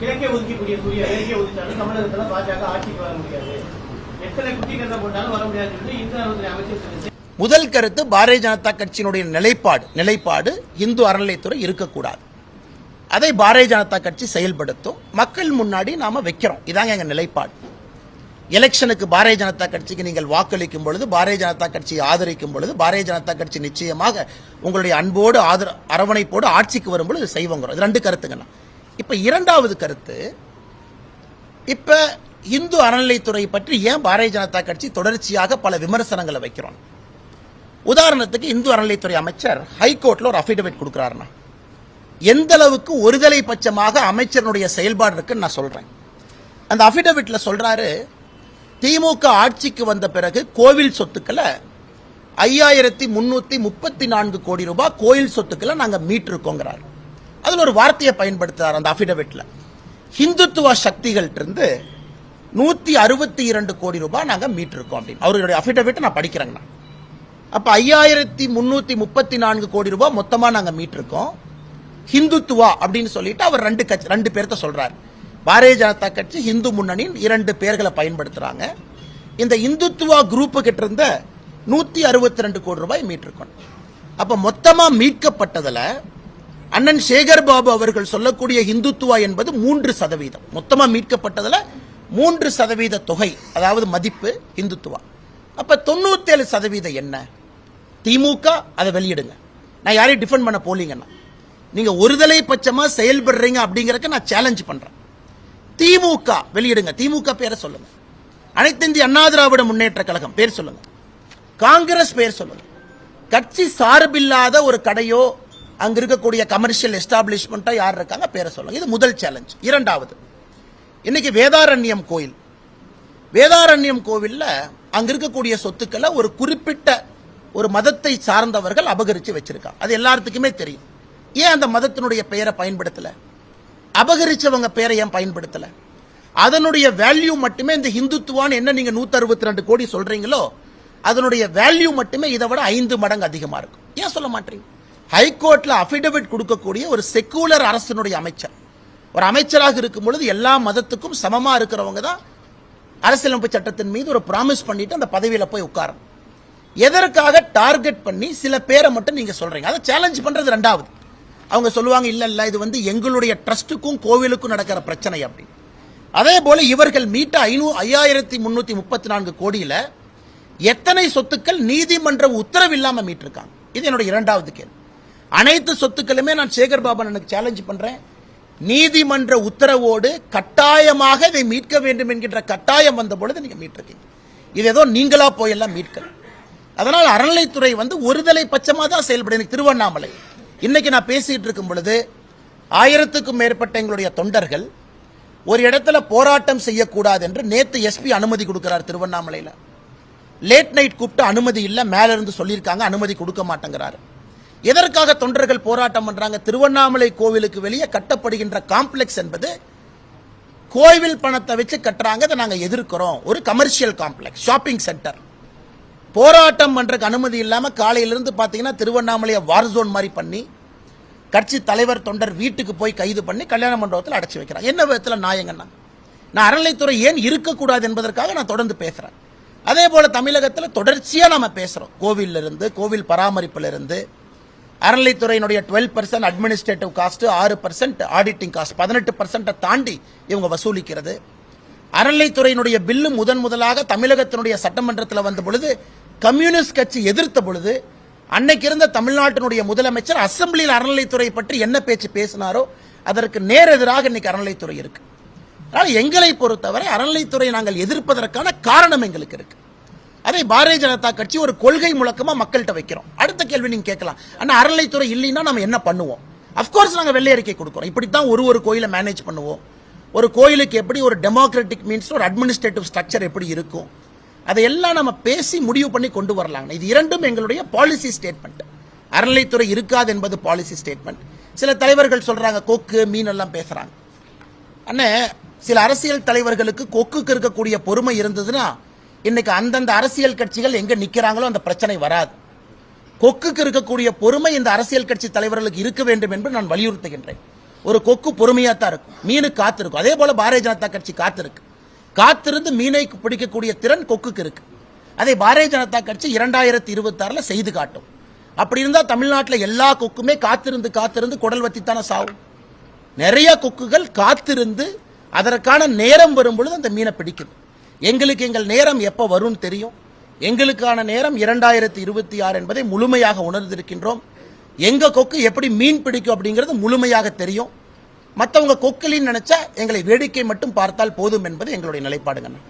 கிழக்கே ஒதுக்கக்கூடிய சூரிய மேற்கே ஒதுக்கிட்டாலும் தமிழகத்துல பாஜக ஆட்சிக்கு வர முடியாது. எத்தனை குட்டி கதை போட்டாலும் வர முடியாதுன்னு சொல்லிட்டு இந்து அறநிலையத்துறை அமைச்சர் முதல் கருத்து பாரதிய ஜனதா கட்சியினுடைய நிலைப்பாடு நிலைப்பாடு இந்து அறநிலைத்துறை இருக்கக்கூடாது. அதை பாரதிய ஜனதா கட்சி செயல்படுத்தும். மக்கள் முன்னாடி நாம வைக்கிறோம். இதாங்க எங்க நிலைப்பாடு. எலெக்ஷனுக்கு பாரதிய ஜனதா கட்சிக்கு நீங்கள் வாக்களிக்கும் பொழுது பாரதிய ஜனதா கட்சியை ஆதரிக்கும் பொழுது பாரதிய ஜனதா கட்சி நிச்சயமாக உங்களுடைய அன்போடு ஆதர அரவணைப்போடு ஆட்சிக்கு வரும்பொழுது செய்வோங்கிறோம். இது ரெண்டு கருத்துங்கண்ணா. இப்போ இரண்டாவது கருத்து இப்போ இந்து அறநிலைத்துறை பற்றி ஏன் பாரதிய ஜனதா கட்சி தொடர்ச்சியாக பல விமர்சனங்களை வைக்கிறோம்? உதாரணத்துக்கு இந்து அறநிலைத்துறை அமைச்சர் ஹைகோர்ட்டில் ஒரு அஃபிடவிட் கொடுக்குறாருன்னா எந்த அளவுக்கு ஒருதலை பட்சமாக அமைச்சருடைய செயல்பாடு இருக்குன்னு நான் சொல்றேன். அந்த அஃபிடவிட்ல சொல்றாரு திமுக ஆட்சிக்கு வந்த பிறகு கோவில் சொத்துக்களை ஐயாயிரத்தி முன்னூத்தி முப்பத்தி நான்கு கோடி ரூபாய் கோயில் சொத்துக்களை நாங்கள் மீட்டிருக்கோங்கிறார். அதில் ஒரு வார்த்தையை பயன்படுத்துகிறார் அந்த அஃபிடவிட்டில் ஹிந்துத்துவ சக்திகள்ட்டிருந்து இருந்து அறுபத்தி இரண்டு கோடி ரூபாய் நாங்கள் மீட்டிருக்கோம் அப்படின்னு. அவருடைய அஃபிடவிட்டை நான் படிக்கிறேங்கண்ணா. அப்போ ஐயாயிரத்தி முந்நூற்றி முப்பத்தி நான்கு கோடி ரூபாய் மொத்தமாக நாங்கள் மீட்டிருக்கோம். ஹிந்துத்துவா அப்படின்னு சொல்லிட்டு அவர் ரெண்டு கட்சி ரெண்டு பேர்த்த சொல்கிறார் பாரதிய ஜனதா கட்சி ஹிந்து முன்னணியின் இரண்டு பேர்களை பயன்படுத்துகிறாங்க இந்த இந்துத்துவா குரூப்பு கிட்ட இருந்த நூற்றி அறுபத்தி ரெண்டு கோடி ரூபாய் மீட்டிருக்கோம். அப்போ மொத்தமாக மீட்கப்பட்டதில் அண்ணன் சேகர் பாபு அவர்கள் சொல்லக்கூடிய இந்துத்துவா என்பது மூன்று சதவீதம். மொத்தமாக மீட்கப்பட்டதில் மூன்று சதவீத தொகை அதாவது மதிப்பு இந்துத்துவா அப்போ தொண்ணூத்தேழு சதவீதம் என்ன? திமுக அதை வெளியிடுங்க. நான் யாரையும் டிஃபெண்ட் பண்ண போலீங்கன்னா. நீங்கள் ஒருதலை பட்சமாக செயல்படுறீங்க அப்படிங்கிறக்க நான் சேலஞ்ச் பண்ணுறேன் திமுக வெளியிடுங்க. திமுக பேரை சொல்லுங்க. அனைத்து இந்திய அண்ணா திராவிட முன்னேற்ற கழகம் பேர் சொல்லுங்க. காங்கிரஸ் பேர் சொல்லுங்க. கட்சி சார்பில்லாத ஒரு கடையோ அங்க இருக்கக்கூடிய கமர்ஷியல் எஸ்டாப்ளிஷ்மெண்ட்டாக யார் இருக்காங்க? பேரை சொல்லுங்க. இது முதல் சேலஞ்ச் இரண்டாவது இன்னைக்கு வேதாரண்யம் கோயில். வேதாரண்யம் கோவில்ல அங்க இருக்கக்கூடிய சொத்துக்களை ஒரு குறிப்பிட்ட ஒரு மதத்தை சார்ந்தவர்கள் அபகரித்து வச்சிருக்காங்க. அது எல்லாத்துக்குமே தெரியும். ஏன் அந்த மதத்தினுடைய பெயரை பயன்படுத்தல? அபகரிச்சவங்க பெயரை ஏன் பயன்படுத்தல? அதனுடைய வேல்யூ மட்டுமே இந்த ஹிந்துத்துவான்னு என்ன நீங்க 162 அறுபத்தி ரெண்டு கோடி சொல்றீங்களோ அதனுடைய வேல்யூ மட்டுமே இதை விட ஐந்து மடங்கு அதிகமா இருக்கும். ஏன் சொல்ல மாட்டீங்க? ஹைகோர்ட்டில் அஃபிடவிட் கொடுக்கக்கூடிய ஒரு செக்குலர் அரசினுடைய அமைச்சர். ஒரு அமைச்சராக இருக்கும் பொழுது எல்லா மதத்துக்கும் சமமாக இருக்கிறவங்க தான் அரசியலமைப்பு சட்டத்தின் மீது ஒரு ப்ராமிஸ் பண்ணிட்டு அந்த பதவியில் போய் உட்காரும் எதற்காக டார்கெட் பண்ணி சில பேரை மட்டும் நீங்கள் சொல்கிறீங்க அதை சேலஞ்ச் பண்ணுறது ரெண்டாவது. அவங்க சொல்லுவாங்க இல்லை இல்லை இது வந்து எங்களுடைய ட்ரஸ்ட்டுக்கும் கோவிலுக்கும் நடக்கிற பிரச்சனை அப்படின்னு அதே போல் இவர்கள் மீட்ட ஐநூ ஐயாயிரத்தி முந்நூற்றி முப்பத்தி நான்கு கோடியில் எத்தனை சொத்துக்கள் நீதிமன்ற உத்தரவு இல்லாமல் மீட்டிருக்காங்க? இது என்னுடைய இரண்டாவது கேள்வி. அனைத்து சொத்துக்களுமே நான் சேகர் பாபன் எனக்கு சேலஞ்ச் பண்றேன். நீதிமன்ற உத்தரவோடு கட்டாயமாக இதை மீட்க வேண்டும் என்கின்ற கட்டாயம் வந்த பொழுது நீங்க மீட்டிருக்கீங்க. இது ஏதோ நீங்களா போயெல்லாம் மீட்கல அதனால் அறநிலைத்துறை வந்து ஒருதலை பட்சமாக தான் செயல்படும் எனக்கு திருவண்ணாமலை. இன்னைக்கு நான் பேசிட்டு இருக்கும் பொழுது ஆயிரத்துக்கும் மேற்பட்ட எங்களுடைய தொண்டர்கள் ஒரு இடத்துல போராட்டம் செய்யக்கூடாது என்று நேத்து எஸ்பி அனுமதி கொடுக்கிறார் திருவண்ணாமலையில். லேட் நைட் கூப்பிட்டு அனுமதி இல்லை மேலிருந்து சொல்லியிருக்காங்க அனுமதி கொடுக்க மாட்டேங்கிறாரு. எதற்காக தொண்டர்கள் போராட்டம் பண்றாங்க? திருவண்ணாமலை கோவிலுக்கு வெளியே கட்டப்படுகின்ற காம்ப்ளெக்ஸ் என்பது கோவில் பணத்தை வச்சு கட்டுறாங்க அதை நாங்கள் எதிர்க்கிறோம். ஒரு கமர்ஷியல் காம்ப்ளெக்ஸ் ஷாப்பிங் சென்டர் போராட்டம் பண்றதுக்கு அனுமதி இல்லாமல் காலையிலிருந்து பார்த்தீங்கன்னா திருவண்ணாமலையை வார் ஜோன் மாதிரி பண்ணி கட்சி தலைவர் தொண்டர் வீட்டுக்கு போய் கைது பண்ணி கல்யாண மண்டபத்தில் அடைச்சி வைக்கிறாங்க. என்ன விதத்தில் நாயங்கன்னா நான் அறநிலைத்துறை ஏன் இருக்கக்கூடாது என்பதற்காக நான் தொடர்ந்து பேசுகிறேன் அதே போல் தமிழகத்தில் தொடர்ச்சியாக நம்ம பேசுகிறோம் கோவிலிருந்து கோவில் பராமரிப்பிலிருந்து இருந்து அறநிலைத்துறையினுடைய டுவெல் பர்சன்ட் அட்மினிஸ்ட்ரேட்டிவ் காஸ்ட் ஆறு பர்சன்ட் ஆடிட்டிங் காஸ்ட் பதினெட்டு பர்சன்ட்டை தாண்டி இவங்க வசூலிக்கிறது. அறநிலைத்துறையினுடைய பில்லு முதன் முதலாக தமிழகத்தினுடைய சட்டமன்றத்தில் வந்த பொழுது கம்யூனிஸ்ட் கட்சி எதிர்த்த பொழுது அன்னைக்கு இருந்த தமிழ்நாட்டினுடைய முதலமைச்சர் அசெம்பிளியில் அறநிலைத்துறை பற்றி என்ன பேச்சு பேசினாரோ அதற்கு நேர் எதிராக இன்னைக்கு அறநிலைத்துறை இருக்கு. அதனால் எங்களை பொறுத்தவரை அறநிலைத்துறை நாங்கள் எதிர்ப்பதற்கான காரணம் எங்களுக்கு இருக்கு. அதே பாரதிய ஜனதா கட்சி ஒரு கொள்கை முழக்கமா மக்கள்கிட்ட வைக்கிறோம். அடுத்த கேள்வி நீங்க கேட்கலாம். ஆனா அறநிலைத்துறை இல்லைன்னா நம்ம என்ன பண்ணுவோம்? அப்கோர்ஸ் நாங்க வெள்ளை அறிக்கை கொடுக்கிறோம். இப்படித்தான் ஒரு ஒரு கோயிலை மேனேஜ் பண்ணுவோம். ஒரு கோயிலுக்கு எப்படி ஒரு டெமோக்ராட்டிக் மீன்ஸ் ஒரு அட்மினிஸ்ட்ரேட்டிவ் ஸ்ட்ரக்சர் எப்படி இருக்கும்? அதையெல்லாம் நம்ம பேசி முடிவு பண்ணி கொண்டு வரலாங்க. இது இரண்டும் எங்களுடைய பாலிசி ஸ்டேட்மெண்ட் அறநிலைத்துறை இருக்காது என்பது பாலிசி ஸ்டேட்மெண்ட் சில தலைவர்கள் சொல்றாங்க கொக்கு மீன் எல்லாம் பேசுறாங்க. அண்ணே சில அரசியல் தலைவர்களுக்கு கொக்குக்கு இருக்கக்கூடிய பொறுமை இருந்ததுன்னா இன்னைக்கு அந்தந்த அரசியல் கட்சிகள் எங்க நிக்கிறாங்களோ அந்த பிரச்சனை வராது. கொக்குக்கு இருக்கக்கூடிய பொறுமை இந்த அரசியல் கட்சி தலைவர்களுக்கு இருக்க வேண்டும் என்று நான் வலியுறுத்துகின்றேன். ஒரு கொக்கு பொறுமையா தான் இருக்கும். மீனு காத்திருக்கும். அதே போல பாரதிய ஜனதா கட்சி காத்திருக்கு. காத்திருந்து மீனை பிடிக்கக்கூடிய திறன் கொக்குக்கு இருக்கு. அதை பாரதிய ஜனதா கட்சி இரண்டாயிரத்தி இருபத்தாறுல செய்து காட்டும். அப்படி இருந்தால் தமிழ்நாட்டில் எல்லா கொக்குமே காத்திருந்து காத்திருந்து குடல் வத்தித்தானே சாவும். நிறைய கொக்குகள் காத்திருந்து அதற்கான நேரம் வரும் பொழுது அந்த மீனை பிடிக்குது. எங்களுக்கு எங்கள் நேரம் எப்போ வரும்னு தெரியும்? எங்களுக்கான நேரம் இரண்டாயிரத்தி இருபத்தி ஆறு என்பதை முழுமையாக உணர்ந்திருக்கின்றோம். எங்கள் கொக்கு எப்படி மீன் பிடிக்கும் அப்படிங்கிறது முழுமையாக தெரியும். மற்றவங்க கொக்கலின்னு நினைச்சா எங்களை வேடிக்கை மட்டும் பார்த்தால் போதும் என்பது எங்களுடைய நிலைப்பாடுங்கண்ணா